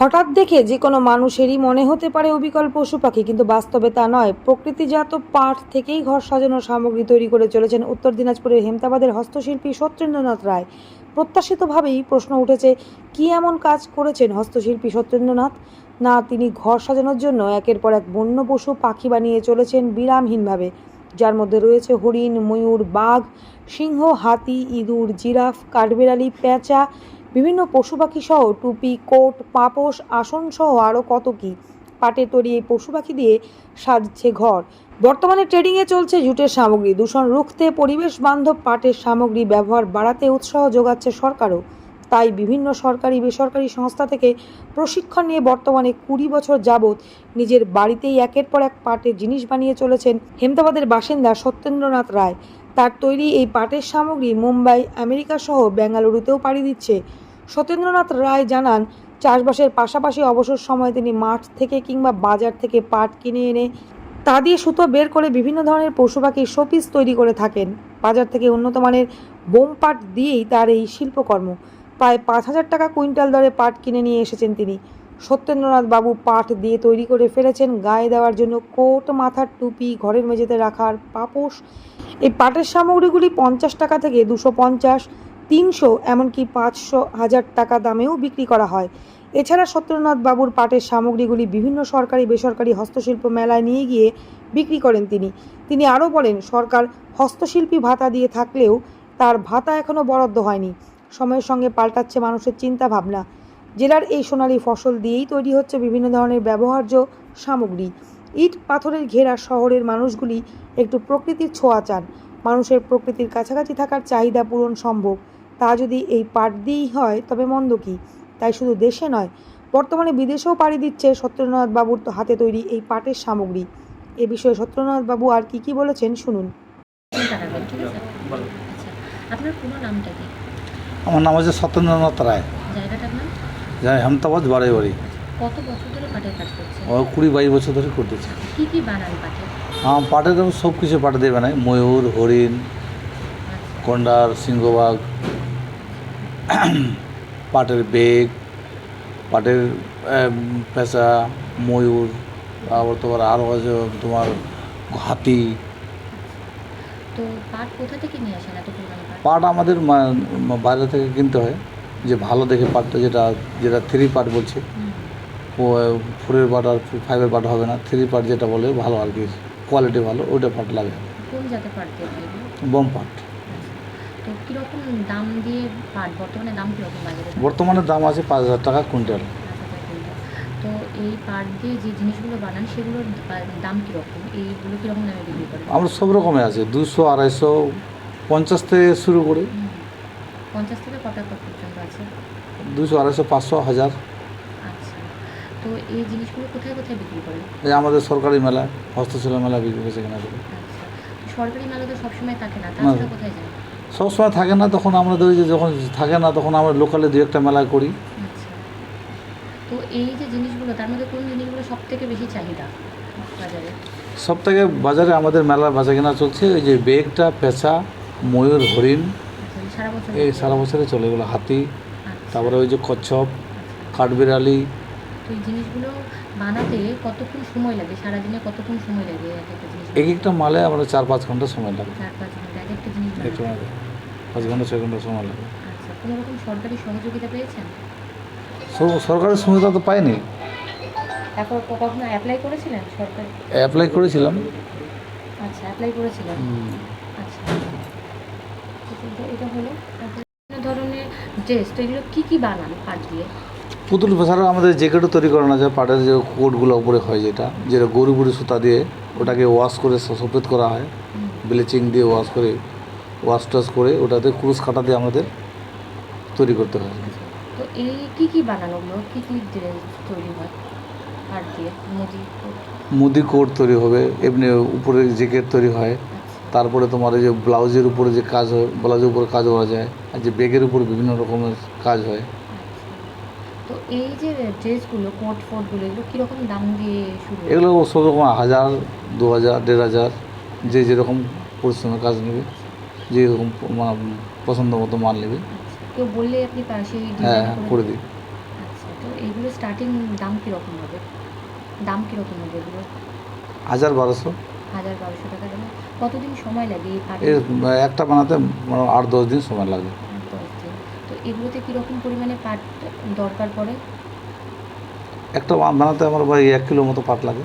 হঠাৎ দেখে যে কোনো মানুষেরই মনে হতে পারে অবিকল পশু পাখি, কিন্তু বাস্তবে তা নয়। প্রকৃতিজাত পাট থেকেই ঘর সাজানোর সামগ্রী তৈরি করে চলেছেন উত্তর দিনাজপুরের হেমতাবাদের হস্তশিল্পী সত্যেন্দ্রনাথ রায়। প্রত্যাশিতভাবেই প্রশ্ন উঠেছে, কী এমন কাজ করেছেন হস্তশিল্পী সত্যেন্দ্রনাথ? না, তিনি ঘর সাজানোর জন্য একের পর এক বন্য পশু পাখি বানিয়ে চলেছেন বিরামহীনভাবে। যার মধ্যে রয়েছে হরিণ, ময়ূর, বাঘ, সিংহ, হাতি, ইঁদুর, জিরাফ, কাঠবেড়ালি, পেঁচা বিভিন্ন পশু পাখি সহ টুপি, কোট, পাপোশ, আসন সহ আরও কত কী। পাটে তৈরি এই পশু পাখি দিয়ে সাজছে ঘর। বর্তমানে ট্রেডিংয়ে চলছে জুটের সামগ্রী। দূষণ রুখতে পরিবেশ বান্ধব পাটের সামগ্রী ব্যবহার বাড়াতে উৎসাহ যোগাচ্ছে সরকারও। তাই বিভিন্ন সরকারি, বেসরকারি সংস্থা থেকে প্রশিক্ষণ নিয়ে বর্তমানে কুড়ি বছর যাবৎ নিজের বাড়িতেই একের পর এক পাটের জিনিস বানিয়ে চলেছেন হেমদাবাদের বাসিন্দা সত্যেন্দ্রনাথ রায়। তার তৈরি এই পাটের সামগ্রী মুম্বাই, আমেরিকা সহ বেঙ্গালুরুতেও পাড়ি দিচ্ছে। সত্যেন্দ্রনাথ রায় জানান, চাষবাসের পাশাপাশি অবসর সময় তিনি মাঠ থেকে কিংবা বাজার থেকে পাট কিনে এনে তা দিয়ে সুতো বের করে বিভিন্ন ধরনের পশু পাখির শোপিস তৈরি করে থাকেন। বাজার থেকে উন্নত মানের বোম পাট দিয়েই তার এই শিল্পকর্ম। প্রায় পাঁচ হাজার টাকা কুইন্টাল দরে পাট কিনে নিয়ে এসেছেন তিনি। সত্যেন্দ্রনাথ বাবু পাট দিয়ে তৈরি করে ফেলেছেন, গায়ে দেওয়ার জন্য কোট, মাথার টুপি, ঘরের মেঝেতে রাখার পাপোশ। এই পাটের সামগ্রীগুলি পঞ্চাশ টাকা থেকে দুশো পঞ্চাশ, তিনশো, এমনকি পাঁচশো হাজার টাকা দামেও বিক্রি করা হয়। এছাড়া সত্যেন্দ্রনাথ বাবুর পাটের সামগ্রীগুলি বিভিন্ন সরকারি, বেসরকারি হস্তশিল্প মেলায় নিয়ে গিয়ে বিক্রি করেন তিনি। তিনি আরও বলেন, সরকার হস্তশিল্পী ভাতা দিয়ে থাকলেও তার ভাতা এখনও বরাদ্দ হয়নি। সময়ের সঙ্গে পাল্টাচ্ছে মানুষের চিন্তা ভাবনা জেলার এই সোনালি ফসল দিয়েই তৈরি হচ্ছে বিভিন্ন ধরনের ব্যবহার্য সামগ্রী। ইট পাথরের ঘেরা শহরের মানুষগুলি একটু প্রকৃতির ছোঁয়া চান। মানুষের প্রকৃতির কাছাকাছি থাকার চাহিদা পূরণ সম্ভব। তা যদি এই পাট দিয়েই হয় তবে মন্দ কী? তাই শুধু দেশে নয় বর্তমানে বিদেশেও পাড়ি দিচ্ছে সত্যেন্দ্রনাথ বাবুর তো হাতে তৈরি এই পাটের সামগ্রী। এ বিষয়ে সত্যেন্দ্রনাথ বাবু আর কি কি বলেছেন শুনুন। আচ্ছা আপনার পুরো নামটা কি? আমার নাম হচ্ছে সত্যেন্দ্রনাথ রায়। যাই হেমতাবাদ বাড়ি বাড়ি। কত বছর ধরে পাটের কাজ করছেন? ও কুড়ি বাইশ বছর ধরে করতেছে। কি কি বানান পাটের? আমার পাটের সব কিছু পাটে দেবে না ময়ূর হরিণ আচ্ছা। গন্ডার সিংহবাগ পাটের বেগ পাটের পেঁচা ময়ূর তারপর তোমার আরও আছে তোমার হাতি। তো পাট কোথা থেকে নিয়ে আসেন এত পাট? আমাদের বাইরে থেকে কিনতে হয়। যে ভালো দেখে পাটটা যেটা যেটা থ্রি পার্ট বলছে ও ফোরের পাট আর ফাইভের পাট হবে না। থ্রি পার্ট যেটা বলে ভালো আর কি কোয়ালিটি ভালো ওইটা পাট লাগে। বম পাট দাম বর্তমানে দাম আছে পাঁচ হাজার টাকা কুইন্টাল। তো এই পাট দিয়ে যে জিনিসগুলো বানান সেগুলোর দাম কীরকম? এইগুলো কীরকম দামে বিক্রি করেন? আমরা সব রকমের আছে দুশো আড়াইশো পঞ্চাশ থেকে শুরু করে। পঞ্চাশ থেকে কত পর্যন্ত আছে? দুশো আড়াইশো পাঁচশো হাজার। আচ্ছা। তো এই জিনিসগুলো কোথায় কোথায় বিক্রি করেন? এই আমাদের সরকারি মেলা হস্তশিল্প মেলা বিক্রি করে আচ্ছা। সরকারি মেলা তো সবসময় থাকে না তাছাড়া কোথায় যান সবসময় থাকে না তখন আমরা ধরি যে যখন থাকে না তখন আমরা লোকালে দু একটা মেলা করি। আচ্ছা। তো এই যে জিনিসগুলো তার মধ্যে কোন জিনিসগুলো সব থেকে বেশি চাহিদা বাজারে? সব থেকে বাজারে আমাদের মেলার বাজা কেনা চলছে এই যে বেগটা পেঁচা ময়ূর হরিণ এই সারা বছরে চলে এগুলো হাতি আচ্ছা, তারপরে ওই যে কচ্ছপ আচ্ছা। কাঠবিড়ালি। এই জিনিসগুলো বানাতে কতক্ষণ সময় লাগে? সারাদিনে কতক্ষণ সময় লাগে এক একটা জিনিস এক একটা মালে আমরা চার পাঁচ ঘণ্টা সময় লাগে। চার পাঁচ ঘণ্টা এক একটা জিনিস? পাঁচ ঘণ্টা ছয় ঘণ্টা সময় লাগে। আচ্ছা কোনো রকম সরকারি সহযোগিতা পেয়েছেন? সরকারের সুবিধা তো পাইনি। এখন কখনো অ্যাপ্লাই করেছিলেন সরকারি? অ্যাপ্লাই করেছিলাম। আচ্ছা অ্যাপ্লাই করেছিলেন। আচ্ছা তো এটা হলো বিভিন্ন ধরনের ড্রেস তো এগুলো কী কী বানান পাট দিয়ে? পুতুল ছাড়াও আমাদের জ্যাকেটও তৈরি করানো যায় পাটের যে কোটগুলো উপরে হয় যেটা যেটা গরু গরু সুতা দিয়ে ওটাকে ওয়াশ করে সফেদ করা হয় ব্লিচিং দিয়ে ওয়াশ করে ওয়াশ টাশ করে ওটাতে ক্রুশ কাটা দিয়ে আমাদের তৈরি করতে হয়। তো এই কী কী বানানো ওগুলো কী কী ড্রেস তৈরি হয় পাট দিয়ে? মুদি কোট। মুদি কোট তৈরি হবে এমনি উপরে জ্যাকেট তৈরি হয় তারপরে তোমার এই যে ব্লাউজের উপরে যে কাজ হয় ব্লাউজের উপরে কাজ করা যায় আর যে ব্যাগের উপরে বিভিন্ন রকমের কাজ হয়। তো এই যে ড্রেসগুলো কোট ফোটগুলো এগুলো কীরকম দাম দিয়ে শুরু? এগুলো সব রকম হাজার দু হাজার দেড় হাজার যে যেরকম পরিশ্রমের কাজ নেবে যেরকম মানে পছন্দ মতো মাল নেবে। আচ্ছা কেউ বললে আপনি পা- সেই হ্যাঁ হ্যাঁ করে দিই। আচ্ছা তো এইগুলো স্টার্টিং দাম কীরকম হবে? দাম কীরকম হবে এগুলো হাজার বারোশো। হাজার বারোশো টাকা দামে কতদিন সময় লাগে এই এর একটা বানাতে আট দশ দিন সময় লাগে। তো এগুলোতে কীরকম পরিমাণে পাট দরকার পড়ে? একটা বানাতে আমার ভাই এক কিলো মতো পাট লাগে।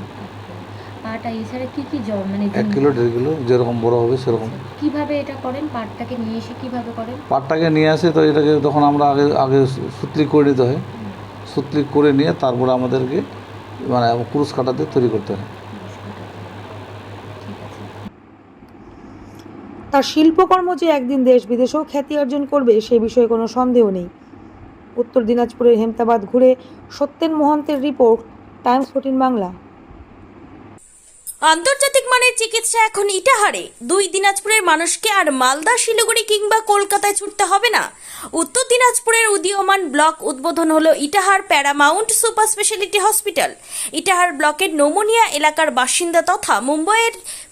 পাটা এছাড়া কী কী জ- মানে এক কিলো দেড় কিলো যেরকম বড় হবে সেরকম। কীভাবে এটা করেন? পাটটাকে নিয়ে এসে কীভাবে করেন? পাটটাকে নিয়ে আসে তো এটাকে তখন আমরা আগে আগে সুতলি করে নিতে হয়। সুতলি করে নিয়ে তারপরে আমাদেরকে মানে কুরুশ কাটাতে তৈরি করতে হয় ঠিক আছে তার শিল্পকর্ম যে একদিন দেশ বিদেশেও খ্যাতি অর্জন করবে, সে বিষয়ে কোনো সন্দেহ নেই। উত্তর দিনাজপুরের হেমতাবাদ ঘুরে সত্যেন মোহন্তের রিপোর্ট, টাইমস ফোর্টিন বাংলা। আন্তর্জাতিক মানের চিকিৎসা এখন ইটাহারে। দুই দিনাজপুরের মানুষকে আর মালদা, শিলিগুড়ি কিংবা কলকাতায় ছুটতে হবে না। উত্তর দিনাজপুরের উদীয়মান ব্লক উদ্বোধন হলো Itahar paramount super speciality hospital. Itahar ব্লকের নোমোনিয়া এলাকার বাসিন্দা তথা মুম্বাইয়ের